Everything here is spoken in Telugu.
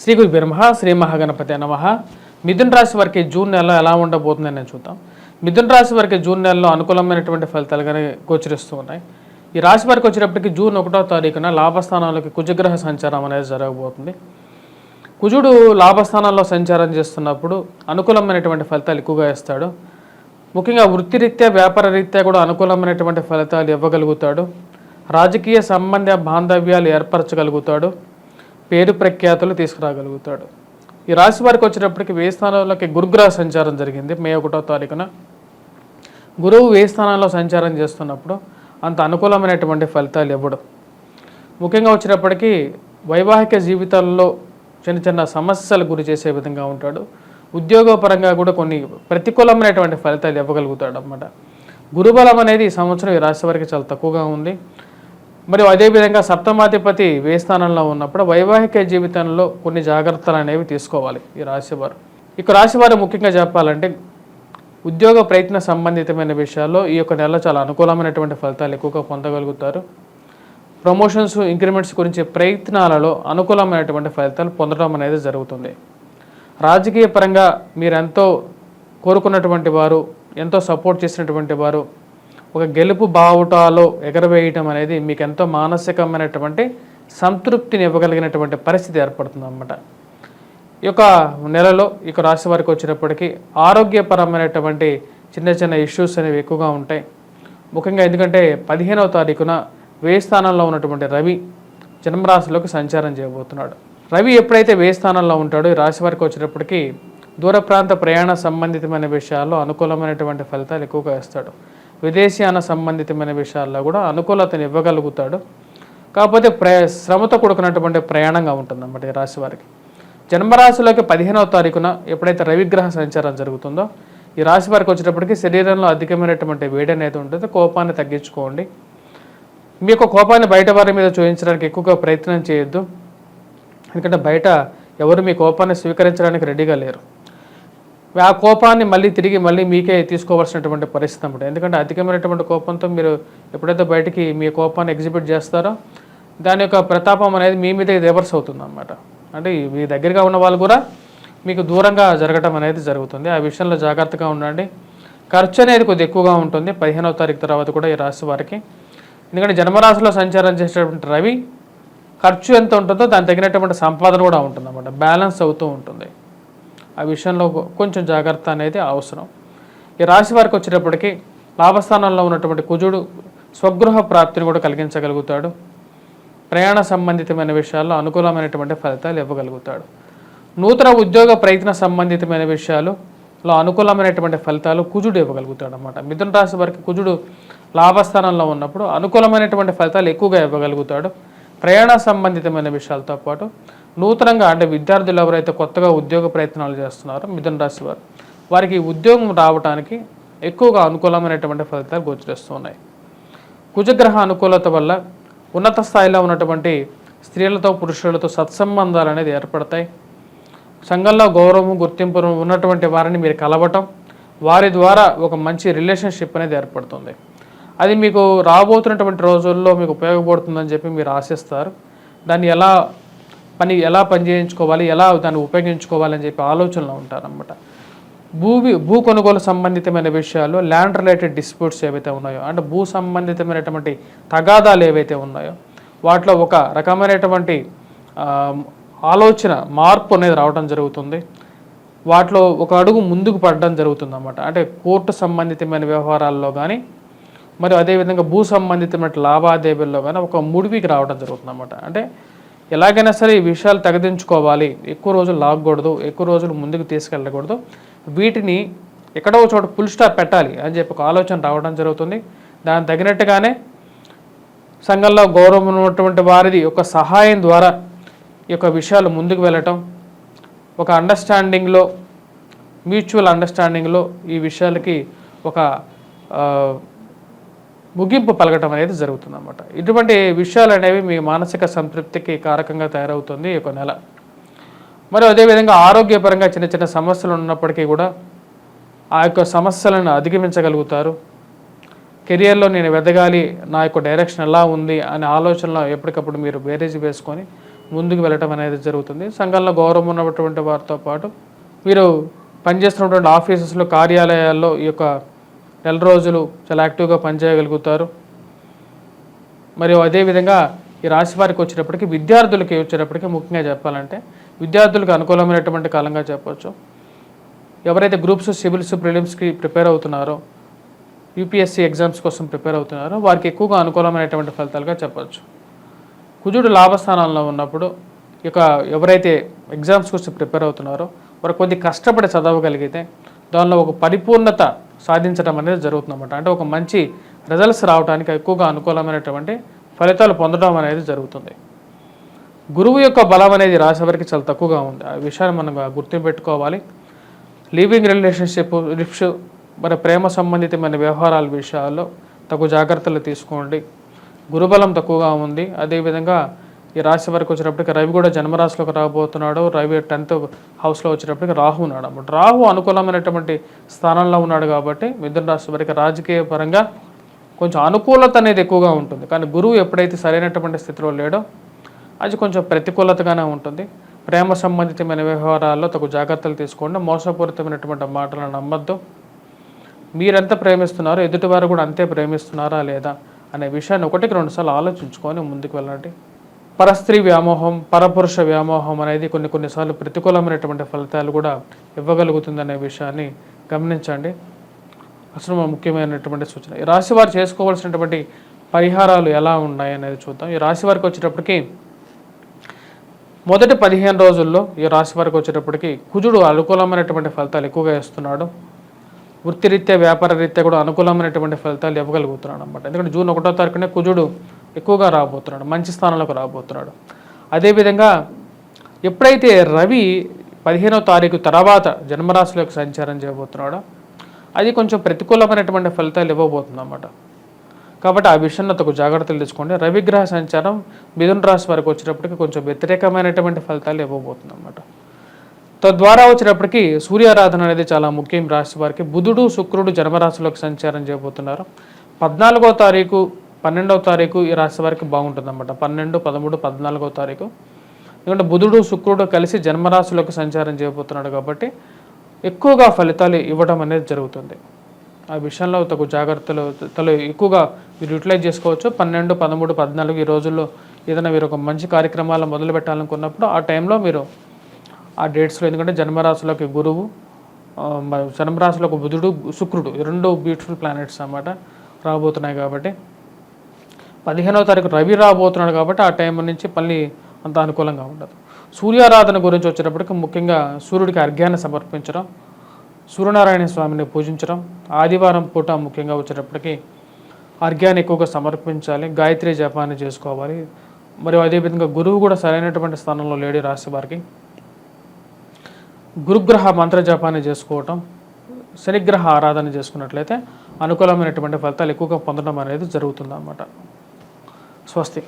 శ్రీ గురు బ్రహ్మ శ్రీ మహాగణపతి నమ. మిథున్ రాశి వారికి జూన్ నెలలో ఎలా ఉండబోతుంది నేను చూద్దాం. మిథున్ రాశి వారికి జూన్ నెలలో అనుకూలమైనటువంటి ఫలితాలుగానే గోచరిస్తూ ఉన్నాయి. ఈ రాశి వారికి వచ్చేటప్పటికి జూన్ ఒకటో తారీఖున లాభస్థానంలోకి కుజగ్రహ సంచారం అనేది జరగబోతుంది. కుజుడు లాభస్థానంలో సంచారం చేస్తున్నప్పుడు అనుకూలమైనటువంటి ఫలితాలు ఎక్కువగా ఇస్తాడు. ముఖ్యంగా వృత్తిరీత్యా వ్యాపార రీత్యా కూడా అనుకూలమైనటువంటి ఫలితాలు ఇవ్వగలుగుతాడు. రాజకీయ సంబంధ బాంధవ్యాలు ఏర్పరచగలుగుతాడు. పేరు ప్రఖ్యాతులు తీసుకురాగలుగుతాడు. ఈ రాశి వారికి వచ్చేటప్పటికి వే స్థానంలోకి గురుగ్రహ సంచారం జరిగింది. మే ఒకటో తారీఖున గురువు వే స్థానంలో సంచారం చేస్తున్నప్పుడు అంత అనుకూలమైనటువంటి ఫలితాలు ఇవ్వడం. ముఖ్యంగా వచ్చినప్పటికీ వైవాహిక జీవితాల్లో చిన్న చిన్న సమస్యలు గురి చేసే విధంగా ఉంటాడు. ఉద్యోగపరంగా కూడా కొన్ని ప్రతికూలమైనటువంటి ఫలితాలు ఇవ్వగలుగుతాడు అన్నమాట గురుబలం అనేది ఈ సంవత్సరం ఈ రాశి వారికి చాలా తక్కువగా ఉంది. మరియు అదేవిధంగా సప్తమాధిపతి వే స్థానంలో ఉన్నప్పుడు వైవాహిక జీవితంలో కొన్ని జాగ్రత్తలు అనేవి తీసుకోవాలి ఈ రాశివారు. ఇక రాశివారు ముఖ్యంగా చెప్పాలంటే ఉద్యోగ ప్రయత్న సంబంధితమైన విషయాల్లో ఈ యొక్క నెల చాలా అనుకూలమైనటువంటి ఫలితాలు ఎక్కువగా పొందగలుగుతారు. ప్రమోషన్స్ ఇంక్రిమెంట్స్ గురించి ప్రయత్నాలలో అనుకూలమైనటువంటి ఫలితాలు పొందడం అనేది జరుగుతుంది. రాజకీయ పరంగా మీరెంతో కోరుకున్నటువంటి వారు ఎంతో సపోర్ట్ చేసినటువంటి వారు ఒక గెలుపు బావుటాలో ఎగరవేయటం అనేది మీకు ఎంతో మానసికమైనటువంటి సంతృప్తిని ఇవ్వగలిగినటువంటి పరిస్థితి ఏర్పడుతుంది అన్నమాట ఈ యొక్క నెలలో ఈ యొక్క రాశి వారికి వచ్చినప్పటికీ ఆరోగ్యపరమైనటువంటి చిన్న చిన్న ఇష్యూస్ అనేవి ఎక్కువగా ఉంటాయి. ముఖ్యంగా ఎందుకంటే పదిహేనవ తారీఖున వేయి స్థానంలో ఉన్నటువంటి రవి జన్మరాశిలోకి సంచారం చేయబోతున్నాడు. రవి ఎప్పుడైతే వేయి స్థానంలో ఉంటాడో ఈ రాశి వారికి వచ్చినప్పటికీ దూర ప్రాంత ప్రయాణ సంబంధితమైన విషయాల్లో అనుకూలమైనటువంటి ఫలితాలు ఎక్కువగా ఇస్తాడు. విదేశీయాన సంబంధితమైన విషయాల్లో కూడా అనుకూలతను ఇవ్వగలుగుతాడు. కాకపోతే ప్ర శ్రమతో కూడుకున్నటువంటి ప్రయాణంగా ఉంటుందన్నమాట ఈ రాశి వారికి. జన్మరాశిలోకి పదిహేనవ తారీఖున ఎప్పుడైతే రవిగ్రహ సంచారం జరుగుతుందో ఈ రాశి వారికి వచ్చేటప్పటికి శరీరంలో అధికమైనటువంటి వేడి అనేది ఉంటుంది. కోపాన్ని తగ్గించుకోండి. మీ యొక్క కోపాన్ని బయట వారి మీద చూపించడానికి ఎక్కువగా ప్రయత్నం చేయొద్దు. ఎందుకంటే బయట ఎవరు మీ కోపాన్ని స్వీకరించడానికి రెడీగా లేరు. ఆ కోపాన్ని మళ్ళీ తిరిగి మళ్ళీ మీకే తీసుకోవాల్సినటువంటి పరిస్థితి అనమాట ఎందుకంటే అధికమైనటువంటి కోపంతో మీరు ఎప్పుడైతే బయటికి మీ కోపాన్ని ఎగ్జిబిట్ చేస్తారో దాని యొక్క ప్రతాపం అనేది మీ మీద రివర్స్ అవుతుంది అనమాట అంటే మీ దగ్గరగా ఉన్న వాళ్ళు కూడా మీకు దూరంగా జరగటం అనేది జరుగుతుంది. ఆ విషయంలో జాగ్రత్తగా ఉండండి. ఖర్చు అనేది కొద్దిగా ఎక్కువగా ఉంటుంది. పదిహేనవ తారీఖు తర్వాత కూడా ఈ రాశి వారికి. ఎందుకంటే జన్మరాశిలో సంచారం చేసేటువంటి రవి ఖర్చు ఎంత ఉంటుందో దానికి తగినటువంటి సంపాదన కూడా ఉంటుంది అన్నమాట బ్యాలెన్స్ అవుతూ ఉంటుంది. ఆ విషయంలో కొంచెం జాగ్రత్త అనేది అవసరం. ఈ రాశి వారికి వచ్చేటప్పటికి లాభస్థానంలో ఉన్నటువంటి కుజుడు స్వగృహ ప్రాప్తిని కూడా కలిగించగలుగుతాడు. ప్రయాణ సంబంధితమైన విషయాల్లో అనుకూలమైనటువంటి ఫలితాలు ఇవ్వగలుగుతాడు. నూతన ఉద్యోగ ప్రయత్న సంబంధితమైన విషయాలలో అనుకూలమైనటువంటి ఫలితాలు కుజుడు ఇవ్వగలుగుతాడు అనమాట మిథున రాశి వారికి కుజుడు లాభస్థానంలో ఉన్నప్పుడు అనుకూలమైనటువంటి ఫలితాలు ఎక్కువగా ఇవ్వగలుగుతాడు. ప్రయాణ సంబంధితమైన విషయాలతో పాటు నూతనంగా అంటే విద్యార్థులు ఎవరైతే కొత్తగా ఉద్యోగ ప్రయత్నాలు చేస్తున్నారో మిథున రాశి వారు వారికి ఉద్యోగం రావడానికి ఎక్కువగా అనుకూలమైనటువంటి ఫలితాలు గోచరిస్తున్నాయి కుజగ్రహ అనుకూలత వల్ల ఉన్నత స్థాయిలో ఉన్నటువంటి స్త్రీలతో పురుషులతో సత్సంబంధాలు అనేది ఏర్పడతాయి. సంఘంలో గౌరవం గుర్తింపు ఉన్నటువంటి వారిని మీరు కలవటం వారి ద్వారా ఒక మంచి రిలేషన్షిప్ అనేది ఏర్పడుతుంది. అది మీకు రాబోతున్నటువంటి రోజుల్లో మీకు ఉపయోగపడుతుందని చెప్పి మీరు ఆశిస్తారు. దాన్ని ఎలా పని ఎలా పని చేయించుకోవాలి ఎలా దాన్ని ఉపయోగించుకోవాలని చెప్పి ఆలోచనలో ఉంటారనమాట భూమి భూ కొనుగోలు సంబంధితమైన విషయాలు ల్యాండ్ రిలేటెడ్ డిస్ప్యూట్స్ ఏవైతే ఉన్నాయో అంటే భూ సంబంధితమైనటువంటి తగాదాలు ఏవైతే ఉన్నాయో వాటిలో ఒక రకమైనటువంటి ఆలోచన మార్పు అనేది రావడం జరుగుతుంది. వాటిలో ఒక అడుగు ముందుకు పడడం జరుగుతుంది అన్నమాట అంటే కోర్టు సంబంధితమైన వ్యవహారాల్లో కానీ మరి అదేవిధంగా భూ సంబంధితమైన లావాదేవీల్లో కానీ ఒక ముడివికి రావడం జరుగుతుంది అన్నమాట అంటే ఎలాగైనా సరే ఈ విషయాలు తగదించుకోవాలి. ఎక్కువ రోజులు లాగకూడదు. ఎక్కువ రోజులు ముందుకు తీసుకెళ్ళకూడదు. వీటిని ఎక్కడో ఒక చోట ఫుల్ స్టాప్ పెట్టాలి అని చెప్పి ఒక ఆలోచన రావడం జరుగుతుంది. దానికి తగినట్టుగానే సంఘంలో గౌరవం ఉన్నటువంటి వారిది ఒక సహాయం ద్వారా ఈ యొక్క విషయాలు ముందుకు వెళ్ళటం ఒక అండర్స్టాండింగ్లో మ్యూచువల్ అండర్స్టాండింగ్లో ఈ విషయాలకి ఒక ముగింపు పలకటం అనేది జరుగుతుంది అన్నమాట ఇటువంటి విషయాలు అనేవి మీ మానసిక సంతృప్తికి కారకంగా తయారవుతుంది ఒక నెల. మరి అదేవిధంగా ఆరోగ్యపరంగా చిన్న చిన్న సమస్యలు ఉన్నప్పటికీ కూడా ఆ యొక్క సమస్యలను అధిగమించగలుగుతారు. కెరియర్లో నేను వెదగాలి నా యొక్క డైరెక్షన్ ఎలా ఉంది అనే ఆలోచనలో ఎప్పటికప్పుడు మీరు బేరేజ్ వేసుకొని ముందుకు వెళ్ళటం అనేది జరుగుతుంది. సంఘంలో గౌరవం ఉన్నటువంటి వారితో పాటు మీరు పనిచేస్తున్నటువంటి ఆఫీసెస్లో కార్యాలయాల్లో ఈ యొక్క నెల రోజులు చాలా యాక్టివ్గా పనిచేయగలుగుతారు. మరియు అదేవిధంగా ఈ రాశి వారికి వచ్చేటప్పటికి విద్యార్థులకి వచ్చేటప్పటికి ముఖ్యంగా చెప్పాలంటే విద్యార్థులకు అనుకూలమైనటువంటి కాలంగా చెప్పవచ్చు ఎవరైతే గ్రూప్స్ సివిల్స్ ప్రిలిమ్స్కి ప్రిపేర్ అవుతున్నారో యూపీఎస్సీ ఎగ్జామ్స్ కోసం ప్రిపేర్ అవుతున్నారో వారికి ఎక్కువగా అనుకూలమైనటువంటి ఫలితాలుగా చెప్పవచ్చు కుజుడు లాభస్థానంలో ఉన్నప్పుడు ఇక ఎవరైతే ఎగ్జామ్స్ కోసం ప్రిపేర్ అవుతున్నారో వారు కొద్ది కష్టపడి చదవగలిగితే దానిలో ఒక పరిపూర్ణత సాధించడం అనేది జరుగుతుందన్నమాట. అంటే ఒక మంచి రిజల్ట్స్ రావడానికి ఎక్కువగా అనుకూలమైనటువంటి ఫలితాలు పొందడం అనేది జరుగుతుంది. గురువు యొక్క బలం అనేది రాసేవారికి చాలా తక్కువగా ఉంది. ఆ విషయాన్ని మనం గుర్తుపెట్టుకోవాలి. లివింగ్ రిలేషన్షిప్ రిప్స్ మరి ప్రేమ సంబంధితమైన వ్యవహారాల విషయాల్లో తగు జాగ్రత్తలు తీసుకోండి. గురుబలం తక్కువగా ఉంది. అదేవిధంగా ఈ రాశి వరకు వచ్చినప్పటికి రవి కూడా జన్మరాశిలోకి రాబోతున్నాడు. రవి టెన్త్ హౌస్లో వచ్చినప్పటికి రాహు ఉన్నాడు అన్నమాట. రాహు అనుకూలమైనటువంటి స్థానంలో ఉన్నాడు కాబట్టి మిథున రాశి వరకు రాజకీయ పరంగా కొంచెం అనుకూలత అనేది ఎక్కువగా ఉంటుంది. కానీ గురువు ఎప్పుడైతే సరైనటువంటి స్థితిలో లేడో అది కొంచెం ప్రతికూలతగానే ఉంటుంది. ప్రేమ సంబంధితమైన వ్యవహారాల్లో తగు జాగ్రత్తలు తీసుకోండి. మోసపూరితమైనటువంటి మాటలను నమ్మద్దు. మీరెంత ప్రేమిస్తున్నారో ఎదుటివారు కూడా అంతే ప్రేమిస్తున్నారా లేదా అనే విషయాన్ని ఒకటికి రెండుసార్లు ఆలోచించుకొని ముందుకు వెళ్ళండి. పరస్త్రీ వ్యామోహం పరపురుష వ్యామోహం అనేది కొన్ని కొన్నిసార్లు ప్రతికూలమైనటువంటి ఫలితాలు కూడా ఇవ్వగలుగుతుందనే విషయాన్ని గమనించండి. అసలు ముఖ్యమైనటువంటి సూచన. ఈ రాశి వారు చేసుకోవాల్సినటువంటి పరిహారాలు ఎలా ఉన్నాయి అనేది చూద్దాం. ఈ రాశి వారికి వచ్చేటప్పటికి మొదటి పదిహేను రోజుల్లో ఈ రాశి వారికి వచ్చేటప్పటికి కుజుడు అనుకూలమైనటువంటి ఫలితాలు ఎక్కువగా ఇస్తున్నాడు. వృత్తిరీత్యా వ్యాపార రీత్యా కూడా అనుకూలమైనటువంటి ఫలితాలు ఇవ్వగలుగుతున్నాడు అనమాట ఎందుకంటే జూన్ ఒకటో తారీఖునే కుజుడు ఎక్కువగా రాబోతున్నాడు మంచి స్థానంలోకి రాబోతున్నాడు. అదేవిధంగా ఎప్పుడైతే రవి పదిహేనవ తారీఖు తర్వాత జన్మరాశిలోకి సంచారం చేయబోతున్నాడో అది కొంచెం ప్రతికూలమైనటువంటి ఫలితాలు ఇవ్వబోతుంది అన్నమాట కాబట్టి ఆ విషయంలో తగు జాగ్రత్తలు తీసుకోండి రవిగ్రహ సంచారం మిథున రాశి వరకు వచ్చేటప్పటికి కొంచెం వ్యతిరేకమైనటువంటి ఫలితాలు ఇవ్వబోతుంది అన్నమాట తద్వారా వచ్చినప్పటికీ సూర్యారాధన అనేది చాలా ముఖ్యం రాశి వారికి. బుధుడు శుక్రుడు జన్మరాశిలోకి సంచారం చేయబోతున్నారు. పద్నాలుగో తారీఖు పన్నెండవ తారీఖు ఈ రాశి వారికి బాగుంటుంది అనమాట పన్నెండు పదమూడు పద్నాలుగో తారీఖు. ఎందుకంటే బుధుడు శుక్రుడు కలిసి జన్మరాశులకు సంచారం చేయబోతున్నాడు కాబట్టి ఎక్కువగా ఫలితాలు ఇవ్వడం అనేది జరుగుతుంది. ఆ విషయంలో తగు జాగ్రత్తలు తలు ఎక్కువగా మీరు యూటిలైజ్ చేసుకోవచ్చు. పన్నెండు పదమూడు పద్నాలుగు ఈ రోజుల్లో ఏదైనా మీరు ఒక మంచి కార్యక్రమాలు మొదలు పెట్టాలనుకున్నప్పుడు ఆ టైంలో మీరు ఆ డేట్స్లో ఎందుకంటే జన్మరాశిలోకి గురువు జన్మరాశులకు బుధుడు శుక్రుడు రెండు బ్యూటిఫుల్ ప్లానెట్స్ అన్నమాట రాబోతున్నాయి కాబట్టి పదిహేనవ తారీఖు రవి రాబోతున్నాడు కాబట్టి ఆ టైం నుంచి మళ్ళీ అంత అనుకూలంగా ఉండదు. సూర్యారాధన గురించి వచ్చేటప్పటికి ముఖ్యంగా సూర్యుడికి అర్ఘ్యాన్ని సమర్పించడం సూర్యనారాయణ స్వామిని పూజించడం ఆదివారం పూట ముఖ్యంగా వచ్చేటప్పటికి అర్ఘ్యాన్ని ఎక్కువగా సమర్పించాలి గాయత్రి జపాన్ని చేసుకోవాలి. మరియు అదేవిధంగా గురువు కూడా సరైనటువంటి స్థానంలో లేడి రాశి వారికి. గురుగ్రహ మంత్ర జపాన్ని చేసుకోవటం శనిగ్రహ ఆరాధన చేసుకున్నట్లయితే అనుకూలమైనటువంటి ఫలితాలు ఎక్కువగా పొందడం అనేది జరుగుతుంది అన్నమాట స్వస్తి.